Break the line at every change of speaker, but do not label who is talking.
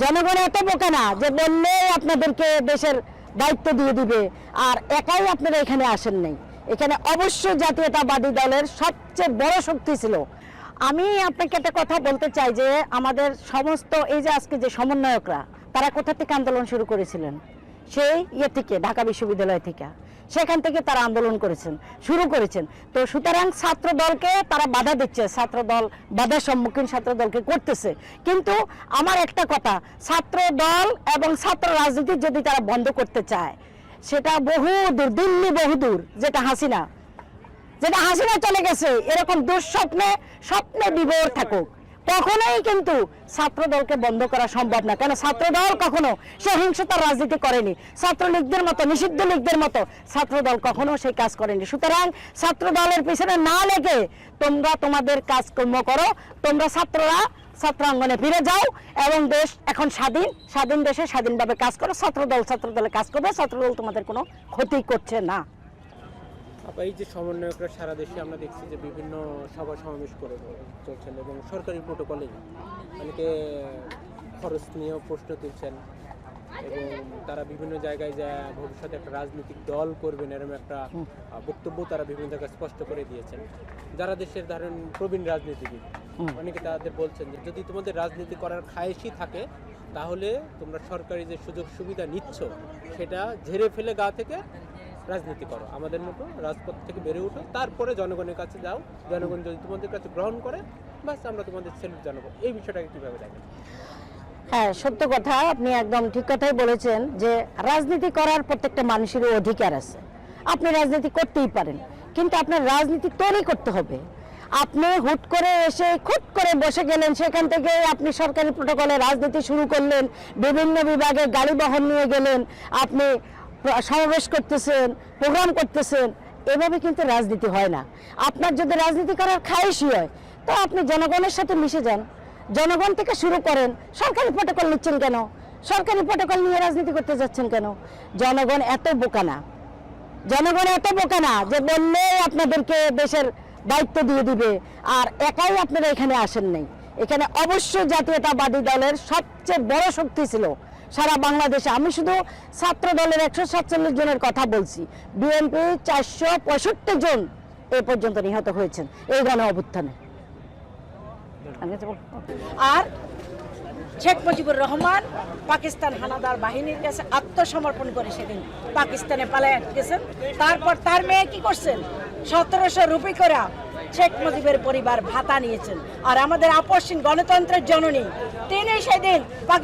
জনগণ এত বোকা না যে বললে আপনাদেরকে দেশের দায়িত্ব দিয়ে দিবে, আর একাই আপনারা এখানে আসেন নাই। এখানে অবশ্য জাতীয়তাবাদী দলের সবচেয়ে বড় শক্তি ছিল। আমি আপনাকে একটা কথা বলতে চাই যে, আমাদের সমস্ত এই যে আজকে যে সমন্বয়করা, তারা কোথা থেকে আন্দোলন শুরু করেছিলেন? সেই ইয়ে থেকে, ঢাকা বিশ্ববিদ্যালয় থেকে। সেখান থেকে তারা আন্দোলন করেছেন, শুরু করেছেন। তো সুতরাং ছাত্র দলকে তারা বাধা দিচ্ছে ছাত্র দল বাধার সম্মুখীন ছাত্র দলকে করতেছে। কিন্তু আমার একটা কথা ছাত্র দল এবং ছাত্র রাজনীতি যদি তারা বন্ধ করতে চায়, সেটা বহু দূর, দিল্লি বহু দূর, যেটা হাসিনা। যেটা হাসিনা চলে গেছে, এরকম দুঃস্বপ্নে, স্বপ্নে বিভোর থাকুক। কখনোই কিন্তু ছাত্র দলকে বন্ধ করা সম্ভব না। কেন? ছাত্র দল কখনো সহিংসতার রাজনীতি করেনি। ছাত্রলীগদের মতো, নিষিদ্ধ লীগদের মতো ছাত্র দল কখনো সেই কাজ করেনি। সুতরাং ছাত্র দলের পিছনে না লেগে তোমরা তোমাদের কাজকর্ম করো, তোমরা ছাত্ররা ছাত্রাঙ্গনে ফিরে যাও এবং দেশ এখন স্বাধীন স্বাধীন দেশে স্বাধীনভাবে কাজ করো। ছাত্র দল ছাত্র দলে কাজ করবে ছাত্র দল তোমাদের কোনো ক্ষতি করছে না।
আপা এই যে সমন্বয়করা সারা দেশে আমরা দেখছি যে বিভিন্ন সভা সমাবেশ করে চলছেন এবং সরকারি প্রোটোকলে অনেকে খরচ নিয়েও প্রশ্ন তুলছেন এবং তারা বিভিন্ন জায়গায় যা ভবিষ্যতে একটা রাজনৈতিক দল করবেন এরকম একটা বক্তব্য তারা বিভিন্ন জায়গায় স্পষ্ট করে দিয়েছেন। যারা দেশের ধরেন প্রবীণ রাজনীতিবিদ অনেকে তাদের বলছেন যে যদি তোমাদের রাজনীতি করার খায়েশই থাকে তাহলে তোমরা সরকারি যে সুযোগ সুবিধা নিচ্ছ সেটা ঝেড়ে ফেলে গা থেকে রাজনীতি করো। আমাদের মতো রাজপথ থেকে বেড়ে উঠো। তারপরে জনগণের কাছে যাও। জনগণ যদি তোমাদের কাছে গ্রহণ করে বাস আমরা তোমাদের সেলুট জানাব। এই বিষয়টাকে কীভাবে দেখেন?
হ্যাঁ সত্য কথা, আপনি একদম ঠিক কথাই বলেছেন যে রাজনীতি করার প্রত্যেকটা মানুষেরই অধিকার আছে। আপনি রাজনীতি করতেই পারেন, কিন্তু আপনার রাজনীতি তৈরি করতে হবে। আপনি হুট করে এসে খুট করে বসে গেলেন, সেখান থেকে আপনি সরকারি প্রোটোকলে রাজনীতি শুরু করলেন, বিভিন্ন বিভাগে গাড়ি বহন নিয়ে গেলেন, আপনি সমাবেশ করতেছেন, প্রোগ্রাম করতেছেন, এভাবে কিন্তু রাজনীতি হয় না। আপনার যদি রাজনীতি করার খায়েশই হয়, তো আপনি জনগণের সাথে মিশে যান। জনগণ থেকে শুরু করেন, সরকারি প্রোটোকল নিচ্ছেন কেন? সরকারি প্রোটোকল নিয়ে রাজনীতি করতে যাচ্ছেন কেন? জনগণ এত বোকা না। জনগণ এত বোকা না যে বললে আপনাদেরকে দেশের দায়িত্ব দিয়ে দিবে, আর একাই আপনারা এখানে আসেন নাই। এখানে অবশ্যই জাতীয়তাবাদী দলের সবচেয়ে বড় শক্তি ছিল সারা বাংলাদেশে। আমি শুধু ছাত্র দলের একশো সাতচল্লিশ জনের কথা বলছি। বিএনপি চারশো পঁয়ষট্টি জন এ পর্যন্ত নিহত হয়েছেন এই গণ অভ্যুত্থানে।
আর শেখ মুজিবুর রহমান পাকিস্তান হানাদার বাহিনীর কাছে আত্মসমর্পণ করে সেদিন পাকিস্তানে পালায় গেছেন। তারপর তার মেয়ে কি করছেন? সতেরোশো রুপি করে শেখ মুজিবের পরিবার ভাতা নিয়েছেন। আর আমাদের আপসীন গণতন্ত্রের জননী, তিনি সেদিন